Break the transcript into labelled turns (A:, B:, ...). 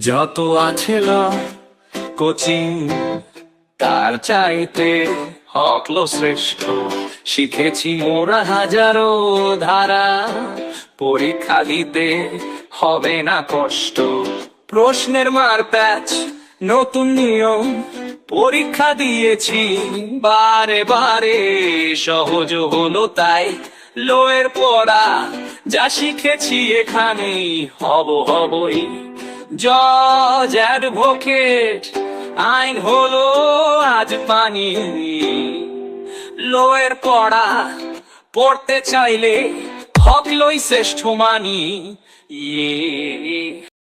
A: যত আছে কোচিং, তার চাইতে হকলো শ্রেষ্ঠ। শিখেছি মোরা হাজারো ধারা, পরীক্ষা দিতে হবে না কষ্ট। প্রশ্নের মার প্যাচ, নতুন নিয়ম, পরীক্ষা দিয়েছি, বারে বারে সহজ হলো তাই। লোয়ের পড়া, যা শিখেছি এখানেই, হব হবই। জজ অ্যাডভোকেট আইন হলো আজ পানি। লোয়ের পড়া পড়তে চাইলে হক লই শ্রেষ্ঠ মানি। ইয়ে।